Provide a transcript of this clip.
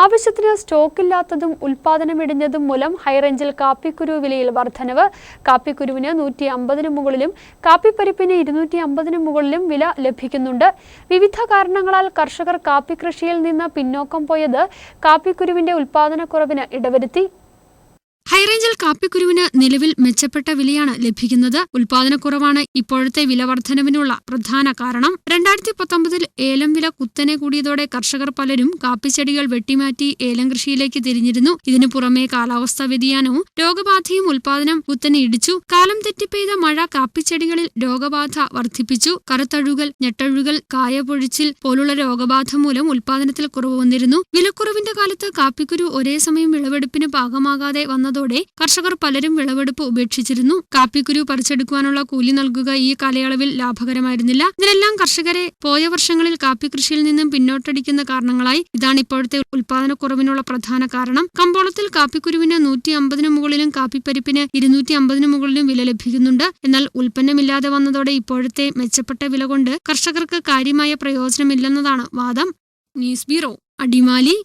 ആവശ്യത്തിന് സ്റ്റോക്കില്ലാത്തതും ഉൽപാദനമിടിഞ്ഞതും മൂലം ഹൈറേഞ്ചിൽ കാപ്പിക്കുരു വിലയിൽ വർധനവ്. കാപ്പിക്കുരുവിന് നൂറ്റി അമ്പതിന് മുകളിലും കാപ്പിപ്പരിപ്പിന് ഇരുന്നൂറ്റി അമ്പതിന് മുകളിലും വില ലഭിക്കുന്നുണ്ട്. വിവിധ കാരണങ്ങളാൽ കർഷകർ കാപ്പി കൃഷിയിൽ നിന്ന് പിന്നോക്കം പോയത് കാപ്പിക്കുരുവിന്റെ ഉൽപാദനക്കുറവിന് ഇടവരുത്തി. ഹൈറേഞ്ചിൽ കാപ്പിക്കുരുവിന് നിലവിൽ മെച്ചപ്പെട്ട വിലയാണ് ലഭിക്കുന്നത്. ഉൽപാദനക്കുറവാണ് ഇപ്പോഴത്തെ വില വർധനവിനുള്ള പ്രധാന കാരണം. രണ്ടായിരത്തി പത്തൊമ്പതിൽ ഏലം വില കുത്തനെ കൂടിയതോടെ കർഷകർ പലരും കാപ്പിച്ചെടികൾ വെട്ടിമാറ്റി ഏലം കൃഷിയിലേക്ക് തിരിഞ്ഞിരുന്നു. ഇതിനു പുറമെ കാലാവസ്ഥാ വ്യതിയാനവും രോഗബാധയും ഉൽപാദനം കുത്തനെ ഇടിച്ചു. കാലം തെറ്റി പെയ്ത മഴ കാപ്പിച്ചെടികളിൽ രോഗബാധ വർദ്ധിപ്പിച്ചു. കറുത്തഴുകൽ ഞെട്ടഴുകൽ കായപൊഴിച്ചിൽ പോലുള്ള രോഗബാധ മൂലം ഉൽപാദനത്തിൽ കുറവ് വന്നിരുന്നു. വിലക്കുറവിന്റെ കാലത്ത് കാപ്പിക്കുരു ഒരേ സമയം വിളവെടുപ്പിന് ഭാഗമാകാതെ വന്നതോടെ കർഷകർ പലരും വിളവെടുപ്പ് ഉപേക്ഷിച്ചിരുന്നു. കാപ്പിക്കുരു പറിച്ചെടുക്കുവാനുള്ള കൂലി നൽകുക ഈ കാലയളവിൽ ലാഭകരമായിരുന്നില്ല. ഇതിനെല്ലാം കർഷകരെ പോയ വർഷങ്ങളിൽ കാപ്പി കൃഷിയിൽ നിന്നും പിന്നോട്ടടിക്കുന്ന കാരണങ്ങളായി. ഇതാണ് ഇപ്പോഴത്തെ ഉൽപാദനക്കുറവിനുള്ള പ്രധാന കാരണം. കമ്പോളത്തിൽ കാപ്പിക്കുരുവിന് നൂറ്റി അമ്പതിനു മുകളിലും കാപ്പിപ്പരിപ്പിന് ഇരുന്നൂറ്റി അമ്പതിനു മുകളിലും വില ലഭിക്കുന്നുണ്ട്. എന്നാൽ ഉൽപ്പന്നമില്ലാതെ വന്നതോടെ ഇപ്പോഴത്തെ മെച്ചപ്പെട്ട വില കൊണ്ട് കർഷകർക്ക് കാര്യമായ പ്രയോജനമില്ലെന്നതാണ് വാദം. News bureau Adimali.